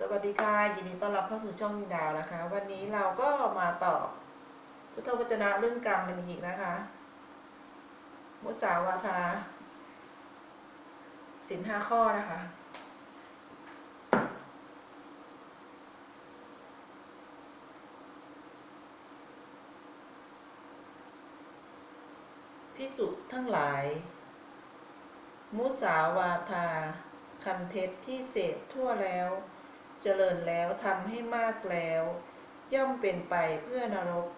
สวัสดีค่ะยินดีต้อนรับเข้าสู่ช่องดาวนะคะ วันนี้เราก็มาตอบพุทธวจนะเรื่องกรรมกันอีกนะคะมุสาวาทาสินห้าข้อนะคะ พิสุทั้งหลาย มุสาวาทาคำเท็จที่เสพทั่วแล้ว เจริญแล้วทำให้มากแล้ว ย่อมเป็นไปเพื่อนรก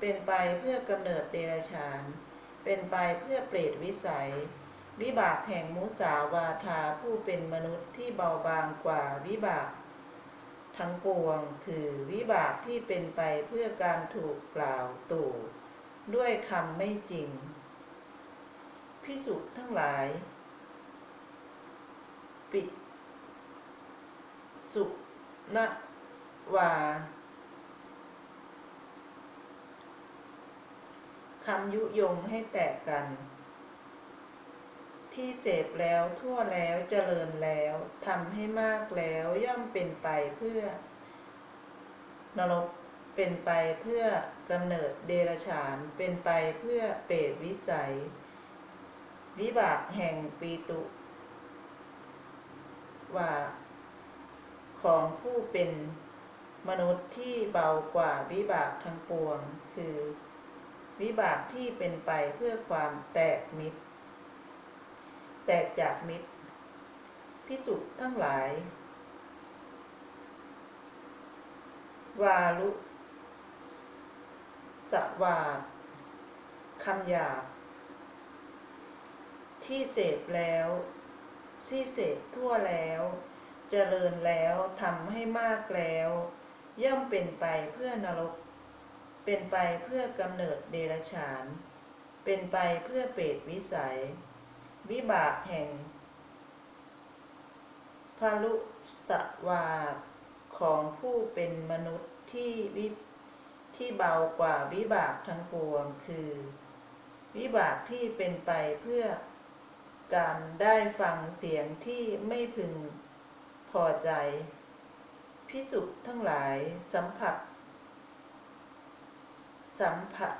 เป็นไปเพื่อกำเนิดเดรัจฉาน เป็นไปเพื่อเปรตวิสัย วิบากแห่งมุสาวาทาผู้เป็นมนุษย์ที่เบาบางกว่าวิบาก ทั้งปวงคือวิบากที่เป็นไปเพื่อการถูกกล่าวตู่ด้วยคำไม่จริง พิสุทั้งหลาย ปิ สุนวาคำยุยงให้แตกกัน ที่เสพแล้วทั่วแล้วเจริญแล้วทำให้มากแล้วย่อมเป็นไปเพื่อ นรกเป็นไปเพื่อกำเนิดเดรฉานเป็นไปเพื่อเปรตวิสัย วิบากแห่งปีตุว่า ของผู้เป็นมนุษย์ที่เบากว่าวิบากทั้งปวง คือ วิบากที่เป็นไปเพื่อความแตกมิตร แตกจากมิตร พิสุทั้งหลาย วาลุสวาดคำหยาบที่เสพแล้ว ที่เสพทั่วแล้ว เจริญแล้วทำให้มากแล้ว ย่อมเป็นไปเพื่อนรก เป็นไปเพื่อกำเนิดเดรัจฉาน เป็นไปเพื่อเปรตวิสัย วิบากแห่งพาลุสวาสของผู้เป็นมนุษย์ที่วิที่เบากว่าวิบากทั้งปวงคือ วิบากที่เป็นไปเพื่อการได้ฟังเสียงที่ไม่พึง พอใจ พิสุทั้งหลายสัมผัส สัมผัส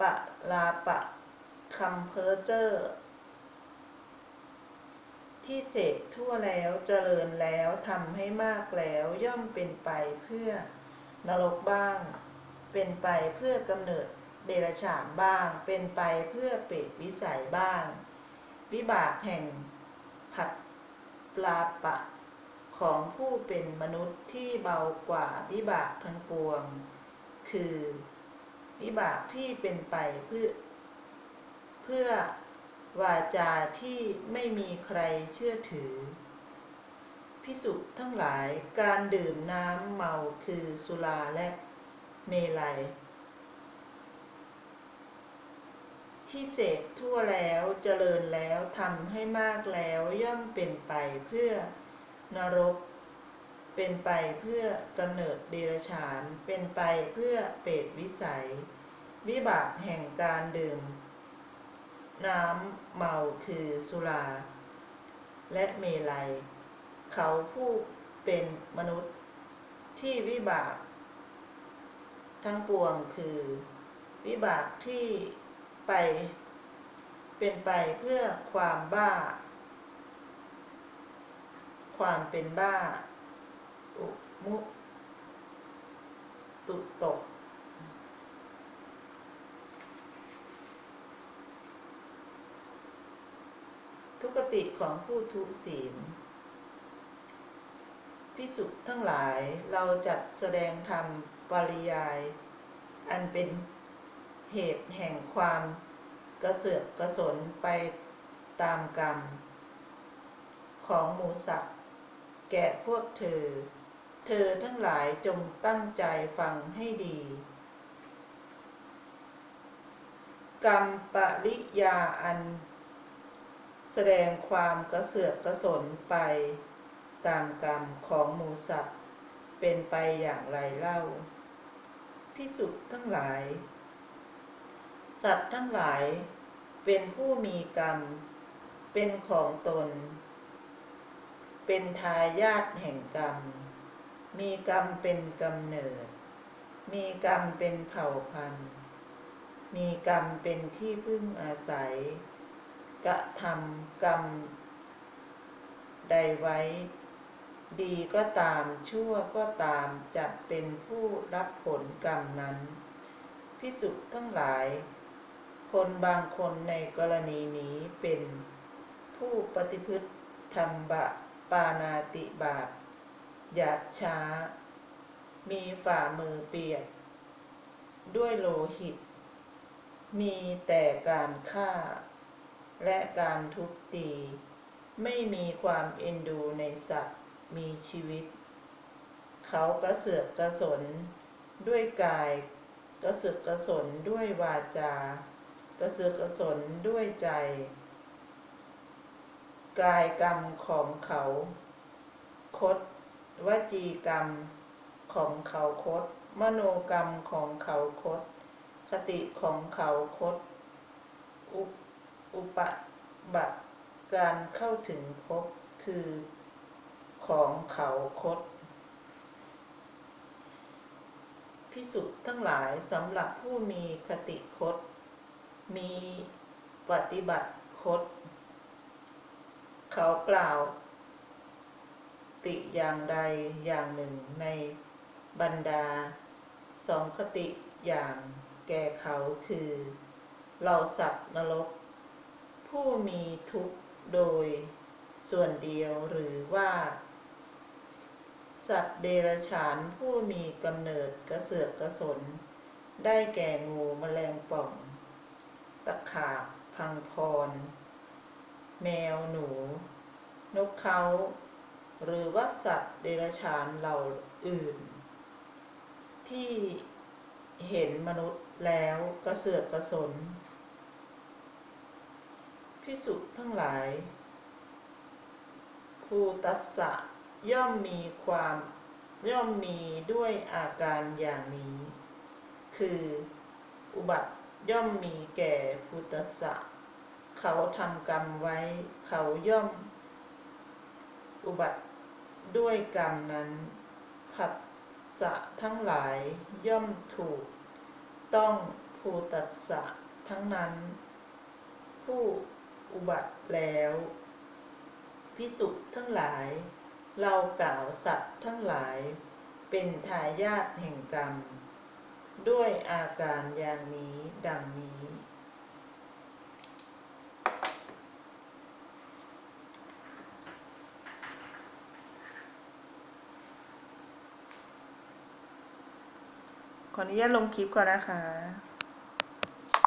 ปะลาปะคำเพ้อเจ้อที่เสกทั่วแล้วเจริญแล้วทำให้มากแล้วย่อมเป็นไปเพื่อนรกบ้าง เป็นไปเพื่อกำเนิดเดรัจฉานบ้าง เป็นไปเพื่อเปรตวิสัยบ้าง วิบากแห่งผัด ปลาปะ ของผู้เป็นมนุษย์ที่เบากว่าวิบากทั้งปวง คือวิบากที่เป็นไปเพื่อ เพื่อวาจาที่ไม่มีใครเชื่อถือ พิสุทั้งหลายการดื่มน้ำเมาคือสุราและเมลัย ที่เสพทั่วแล้วเจริญแล้วทำให้มากแล้วย่อมเป็นไปเพื่อนรก เป็นไปเพื่อกำเนิดเดรัจฉาน เป็นไปเพื่อเปรตวิสัย วิบากแห่งการดื่ม น้ำเมาคือสุรา และเมลัย เขาผู้เป็นมนุษย์ที่วิบาก ทั้งปวงคือ วิบากที่ ไป เป็นไปเพื่อความบ้า ความเป็นบ้า อุมุตุตก ทุกติของผู้ทุศีลพิสุทั้งหลายเราจัดแสดงธรรมปริยาย อันเป็น เหตุแห่งความกระเสือกกระสนไปตามกรรม ของหมูสัตว์แก่พวกเธอ เธอทั้งหลายจงตั้งใจฟังให้ดี กรรมปริยาอัน แสดงความกระเสือกกระสนไปตามกรรมของหมูสัตว์เป็นไปอย่างไรเล่าพิสุทั้งหลาย สัตว์ทั้งหลายเป็นผู้มีกรรม เป็นของตน เป็นทายาทแห่งกรรม มีกรรมเป็นกำเนิด มีกรรมเป็นเผ่าพันธุ์ มีกรรมเป็นที่พึ่งอาศัย กระทำกรรม ใดไว้ ดีก็ตามชั่วก็ตามจะเป็นผู้รับผลกรรมนั้น พิสุทั้งหลาย คนบางคนในกรณีนี้เป็นผู้ปฏิพฤติทำบะปานาติบาตหยาบช้า มีฝ่ามือเปียก ด้วยโลหิต มีแต่การฆ่า และการทุบตี ไม่มีความเอ็นดูในสัตว์มีชีวิต เขากระเสือกกระสนด้วยกาย กระเสือกกระสนด้วยวาจา กระเสือกกระสนด้วยใจ กายกรรมของเขา คดวจีกรรมของเขาคด มโนกรรมของเขาคด คติของเขาคด อุปอุปบัติการเข้าถึงพบคือของเขาคดพิสุทั้งหลายสำหรับผู้มีคติคด มีปฏิบัติคดเขากล่าว ติอย่างใดอย่างหนึ่งในบรรดาสองคติอย่างแก่เขาคือเราสัตว์นรก ผู้มีทุกข์โดยส่วนเดียวหรือว่า สัตว์เดรัจฉานผู้มีกำเนิดกระเสือกกระสน ได้แก่งูแมลงป่องะขาบพังพร แมวหนู นกเขา หรือว่าสัตว์เดรัจฉานเหล่าอื่น ที่เห็นมนุษย์แล้วกระเสือกกระสนพิสุทั้งหลายภูตัสสะย่อมมีความย่อมมีด้วยอาการอย่างนี้ คืออุบัติ ย่อมมีแก่ภูตัสสะเขาทำกรรมไว้ เขาย่อม อุบัติด้วยกรรมนั้นผัสสะทั้งหลายย่อมถูก ต้องภูตัสสะทั้งนั้น ผู้อุบัติแล้วพิสุทั้งหลาย เรากล่าวสัตว์ทั้งหลาย เป็นทายาทแห่งกรรม ด้วยอาการอย่างนี้ดังนี้ ขออนุญาตลงคลิปก่อนนะคะ